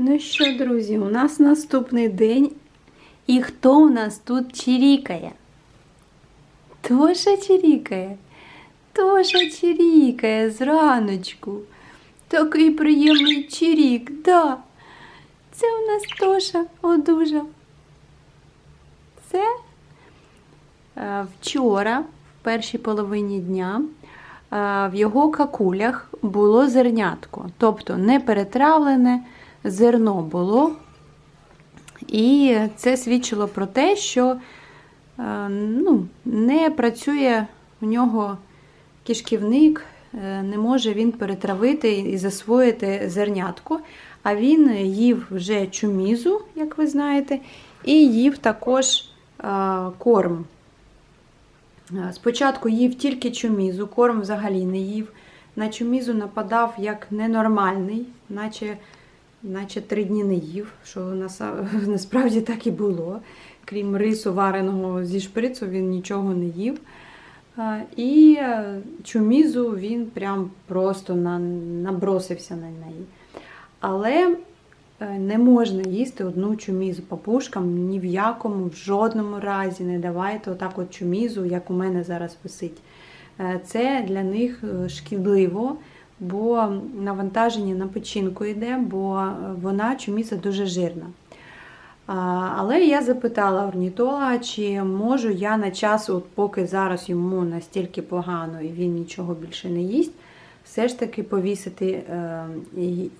Ну що, друзі, у нас наступний день. І хто у нас тут чирікає? Тоша чирікає. Тоша чирікає зраночку. Такий приємний чирік, да. Це у нас Тоша одужав. Це е, вчора, в першій половині дня, е, в його какулях було зернятко, тобто не перетравлене зерно було. І це свідчило про те, що е, ну, не працює у нього кишківник, е, не може він перетравити і засвоїти зернятко. А він їв вже чумізу, як ви знаєте, і їв також е, корм. Спочатку їв тільки чумізу, корм взагалі не їв. На чумізу нападав як ненормальний, наче, наче три дні не їв, що насправді так і було. Крім рису вареного зі шприцу, він нічого не їв. І е, чумізу він прям просто набросився на неї. Але е, не можна їсти одну чумізу папушкам ні в якому, в жодному разі не давайте отак от чумізу, як у мене зараз висить. Е, Це для них шкідливо, бо навантаження на печінку йде, бо е, вона чуміза дуже жирна. Але я запитала орнітолога, чи можу я на час, от поки зараз йому настільки погано і він нічого більше не їсть, все ж таки повісити е,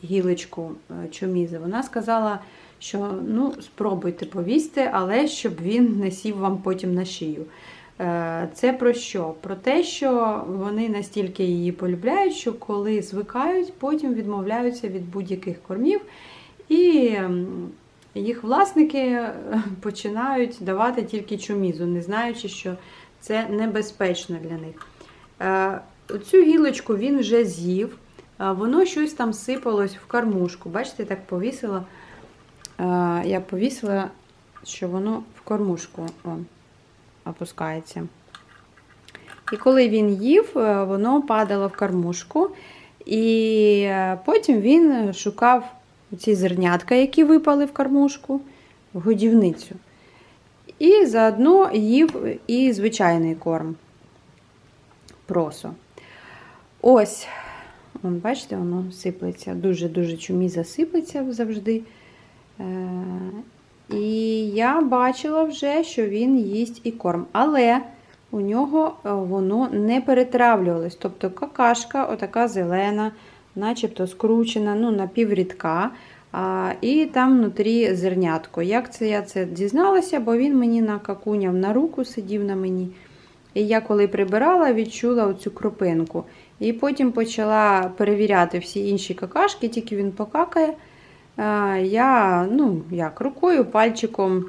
гілочку е, чумізи. Вона сказала, що ну, спробуйте повісти, але щоб він не сів вам потім на шию. Е, Це про що? Про те, що вони настільки її полюбляють, що коли звикають, потім відмовляються від будь-яких кормів. І їх власники е, починають давати тільки чумізу, не знаючи, що це небезпечно для них. Е, Оцю гілочку він вже з'їв, воно щось там сипалось в кормушку. Бачите, так повісила. Я повісила, що воно в кормушку о, опускається. І коли він їв, е, воно падало в кормушку. І е, потім він шукав ці зернятка, які випали в кормушку, в годівницю. І заодно їв і звичайний корм. Просо. Ось, вон, бачите, воно сиплеться, дуже-дуже чуміза сиплеться завжди. І я бачила вже, що він їсть і корм. Але у нього е, воно не перетравлювалось. Тобто какашка, отака зелена, начебто скручена, ну, напіврідка. А, і там внутрі зернятко. Як це я це дізналася, бо він мені накакуняв на руку, сидів на мені. І я коли прибирала, відчула оцю кропинку. І потім почала перевіряти всі інші какашки, тільки він покакає. Я ну, як, рукою, пальчиком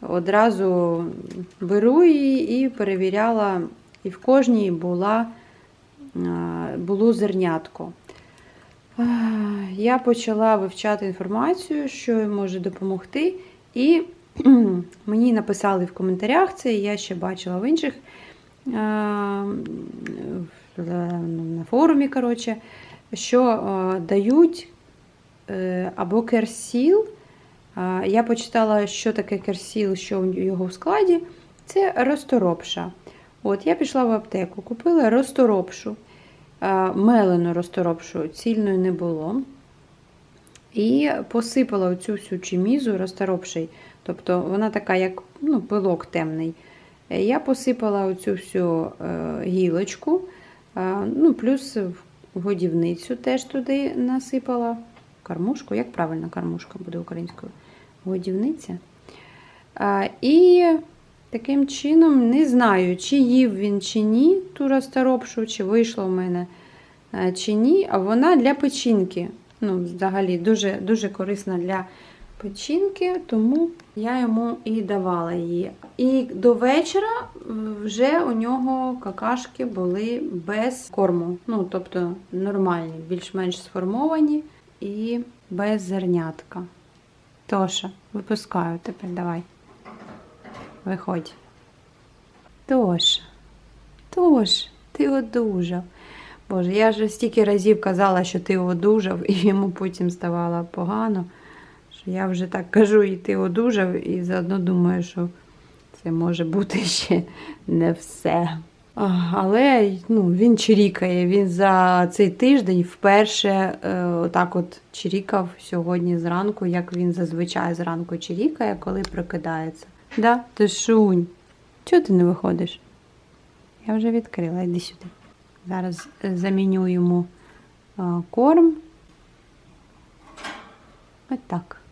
одразу беру її і перевіряла, і в кожній була, було зернятко. Я почала вивчати інформацію, що може допомогти. І мені написали в коментарях це, я ще бачила в інших на форумі, коротше, що дають або керсіл. Я почитала, що таке керсіл, що в його в складі. Це розторопша. От Я пішла в аптеку, купила розторопшу, мелену розторопшу, цільної не було. І посипала оцю всю чимізу розторопший. Тобто вона така, як ну, пилок темний. Е, Я посипала оцю всю е, гілочку, е, ну, плюс годівницю теж туди насипала. Кормушку, як правильно кормушка буде українською? Годівниця. А, і таким чином не знаю, чи їв він чи ні ту розторопшу, чи вийшло в мене е, чи ні. А вона для печінки. Ну, взагалі дуже, дуже корисна для печінки, тому я йому і давала її. І до вечора вже у нього какашки були без корму. Ну, тобто нормальні, більш-менш сформовані і без зернятка. Тоша, випускаю тепер, давай. Виходь. Тоша, Тош, ти одужав. Боже, я вже стільки разів казала, що ти одужав, і йому потім ставало погано. що я вже так кажу, і ти одужав, і заодно думаю, що це може бути ще не все. Але ну, він чирікає. Він за цей тиждень вперше е, отак от чирікав сьогодні зранку, як він зазвичай зранку чирікає, коли прокидається. Да? Ти шунь. Чого ти не виходиш? Я вже відкрила, йди сюди. Зараз е, заміню йому е, корм. Ось так.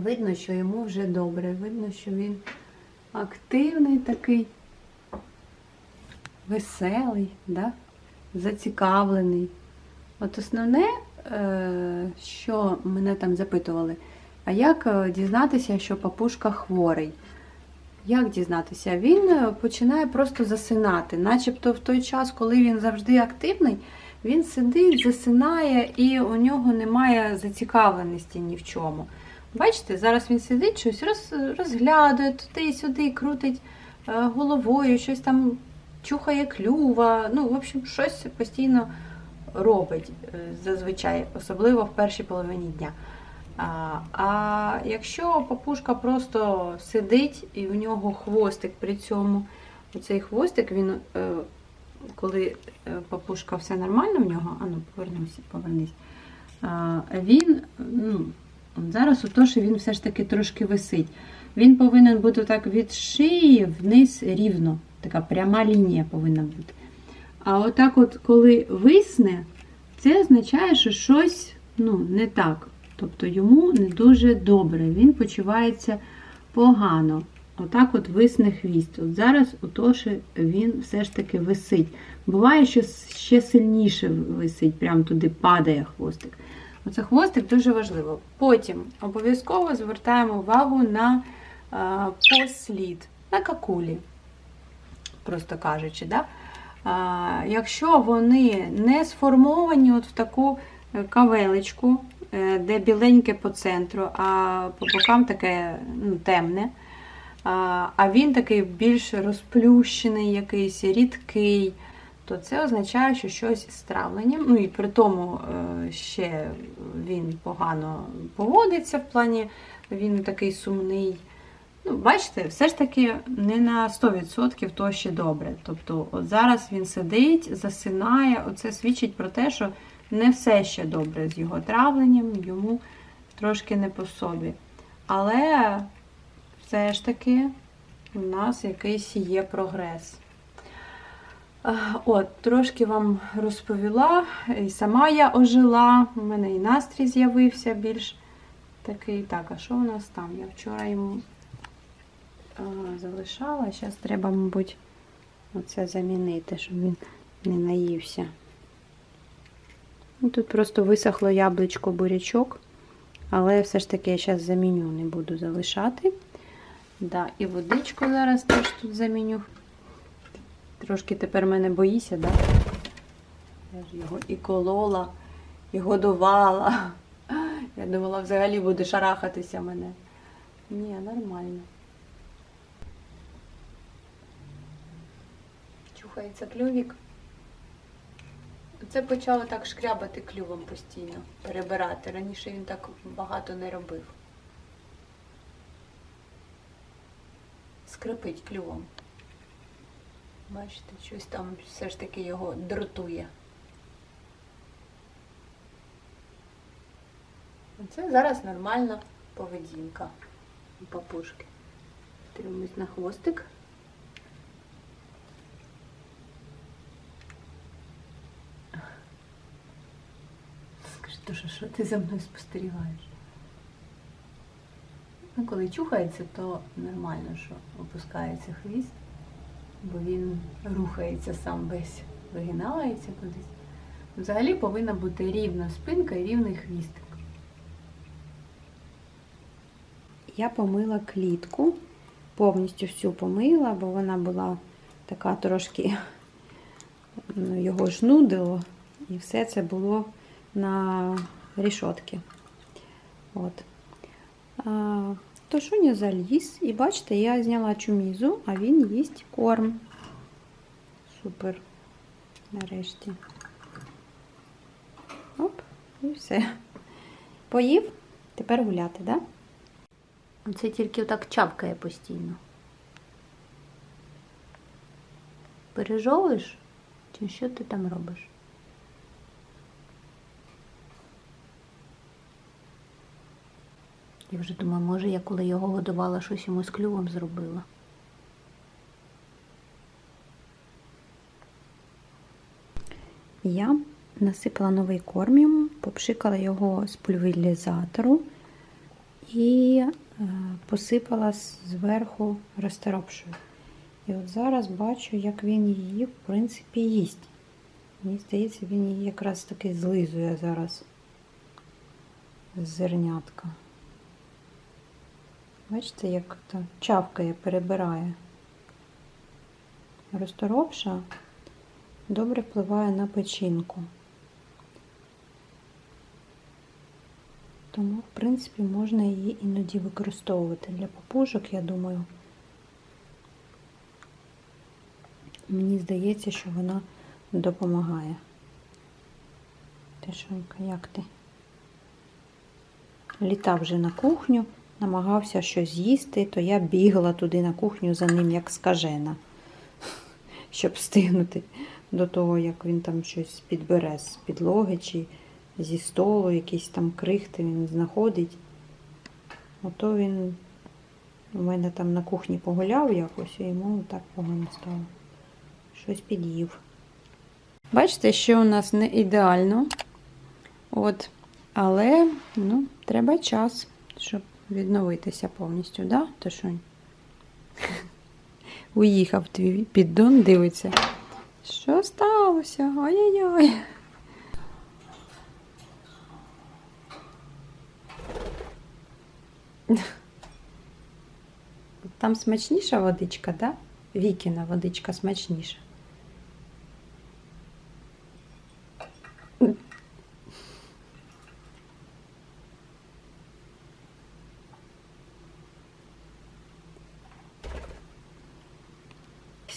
Видно, що йому вже добре. Видно, що він активний такий, веселий, да? зацікавлений. От основне, е, що мене там запитували, а як е, дізнатися, що папушка хворий? Як дізнатися? Він е, починає просто засинати, начебто в той час, коли він завжди активний, він сидить, засинає і у нього немає зацікавленості ні в чому. Бачите, зараз він сидить, щось роз, розглядає туди-сюди, крутить е, головою, щось там чухає клюва. Ну, в общем, щось постійно робить е, зазвичай, особливо в першій половині дня. А, а якщо папушка просто сидить і у нього хвостик при цьому, оцей хвостик, він, е, коли папушка все нормально в нього, а ну повернуся, повернись, він ну, зараз ото, що він все ж таки трошки висить. Він повинен бути так від шиї вниз рівно. Така пряма лінія повинна бути. А отак, от, коли висне, це означає, що щось ну, не так. Тобто йому не дуже добре, він почувається погано. Отак от висне хвіст. От зараз у Тоші він все ж таки висить. Буває, що ще сильніше висить, прямо туди падає хвостик. Оце хвостик дуже важливо. Потім обов'язково звертаємо увагу на а, послід, на какулі, просто кажучи. Да? Якщо вони не сформовані от в таку е, кавелечку, е, де біленьке по центру, а по бокам таке ну, темне, а він такий більш розплющений, якийсь рідкий, то це означає, що щось з травленням. Ну і при тому е, ще він погано поводиться в плані, він такий сумний. Ну, Бачите, все ж таки не на 100% то ще добре. Тобто, от зараз він сидить, засинає, оце свідчить про те, що не все ще добре з його травленням, йому трошки не по собі. Але все ж таки у нас якийсь є прогрес. А, От, трошки вам розповіла, і сама я ожила, у мене і настрій з'явився більш такий. Так, а що у нас там? Я вчора йому а, залишала, зараз треба, мабуть, оце замінити, щоб він не наївся. Ну, Тут просто висохло яблучко бурячок, але все ж таки я зараз заміню, не буду залишати. Да, і водичку зараз теж тут заміню. Трошки тепер мене боїся, да? Я ж його і колола, і годувала. Я думала, взагалі буде шарахатися мене. Ні, нормально. Чухається клювік. Це почало так шкрябати клювом постійно, перебирати. Раніше він так багато не робив. Скрипить клювом. Бачите, щось там все ж таки його дратує. Це зараз нормальна поведінка у папушки. Дивимось на хвостик. Скажи, Тоша, що ти за мною спостерігаєш? Ну, коли чухається, то нормально, що опускається хвіст, бо він рухається сам весь, вигинається кудись. Взагалі повинна бути рівна спинка і рівний хвістик. Я помила клітку, повністю всю помила, бо вона була така трошки ну, його ж нудило, і все це було на рішотки. От. Тошуня заліз, і бачите, я зняла чумізу, а він їсть корм. Супер. Нарешті. Оп, і все. Поїв, тепер гуляти, так? Да? Це тільки отак чавкає постійно. Пережовуєш? Чи що ти там робиш? Я вже думаю, може я коли його годувала, щось йому з клювом зробила. Я насипала новий корм йому, попшикала його з пульверізатору і е, посипала зверху розторопшою. І от зараз бачу, як він її, в принципі, їсть. Мені здається, він її якраз таки злизує зараз з зернятка. Бачите, як то чавкає, перебирає. Розторопша добре впливає на печінку. Тому, в принципі, можна її іноді використовувати для папужок, я думаю. Мені здається, що вона допомагає. Тишонька, як ти? Літав вже на кухню, намагався щось їсти, то я бігла туди на кухню за ним, як скажена, щоб встигнути до того, як він там щось підбере з підлоги чи зі столу, якісь там крихти він знаходить. Ото він у мене там на кухні погуляв якось, і йому так погано стало. Щось під'їв. Бачите, що у нас не ідеально. От, але ну, треба час, щоб відновитися повністю, да, Тошунь? Уїхав твій піддон, дивиться. Що сталося? Ай-яй-яй. Там смачніша водичка, да? Вікіна водичка смачніша.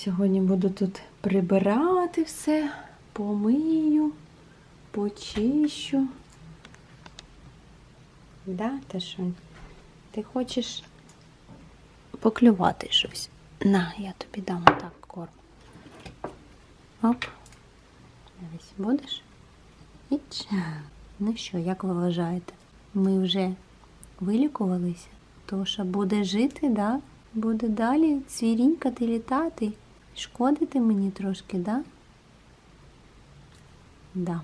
Сьогодні буду тут прибирати все, помию, почищу. Да, Ташунь? Ти хочеш поклювати щось? На, я тобі дам так корм. Оп. Дивись, будеш? Іч. Ну що, як ви вважаєте? Ми вже вилікувалися? Тоша буде жити, да? Буде далі цвірінькати, літати. Шкодити мені трошки, да? Да.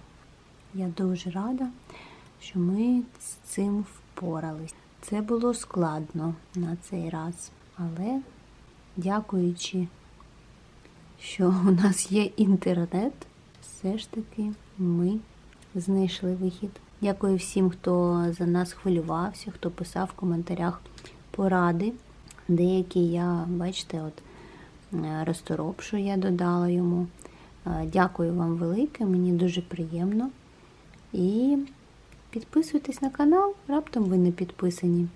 Я дуже рада, що ми з цим впорались. Це було складно на цей раз, але дякуючи, що у нас є інтернет, все ж таки ми знайшли вихід. Дякую всім, хто за нас хвилювався, хто писав в коментарях поради. Деякі я, бачите, от розторопшу я додала йому. Дякую вам велике, мені дуже приємно. І підписуйтесь на канал, раптом ви не підписані.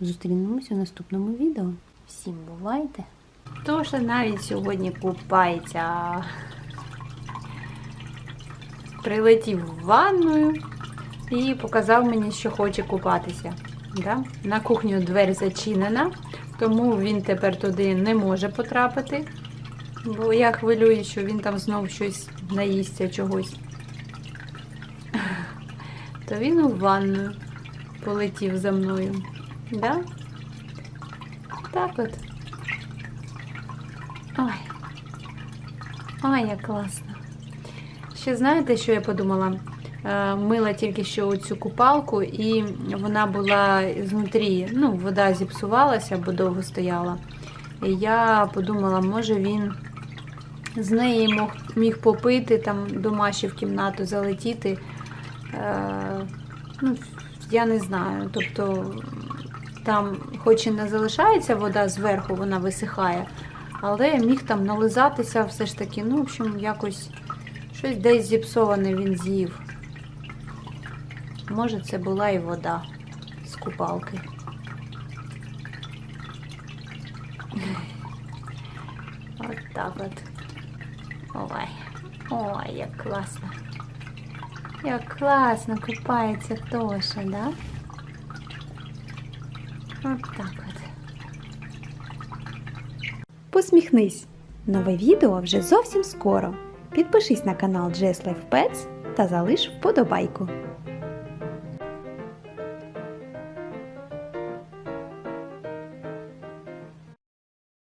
Зустрінемося у наступному відео. Всім бувайте! Тоша навіть сьогодні купається. Прилетів в ванною і показав мені, що хоче купатися. Да? На кухню двері зачинена, тому він тепер туди не може потрапити. Бо я хвилюю, що він там знов щось наїсться чогось. То він у ванну полетів за мною. Да? Так от. Ой. Ой, як класно. Ще знаєте, що я подумала? Е, Мила тільки що цю купалку, і вона була знутрі, ну, вода зіпсувалася, бо довго стояла. І я подумала, може він з неї мог, міг попити, там до Маші в кімнату залетіти. Е, ну, Я не знаю. Тобто там, хоч і не залишається вода зверху, вона висихає, але міг там нализатися все ж таки, ну, в общем, якось щось десь зіпсоване він з'їв. Може, це була і вода з купалки. От так от. Ой, ой, як класно. Як класно купається Тоша, да? От так от. Посміхнись. Нове відео вже зовсім скоро. Підпишись на канал Jess Life Pets та залиш вподобайку.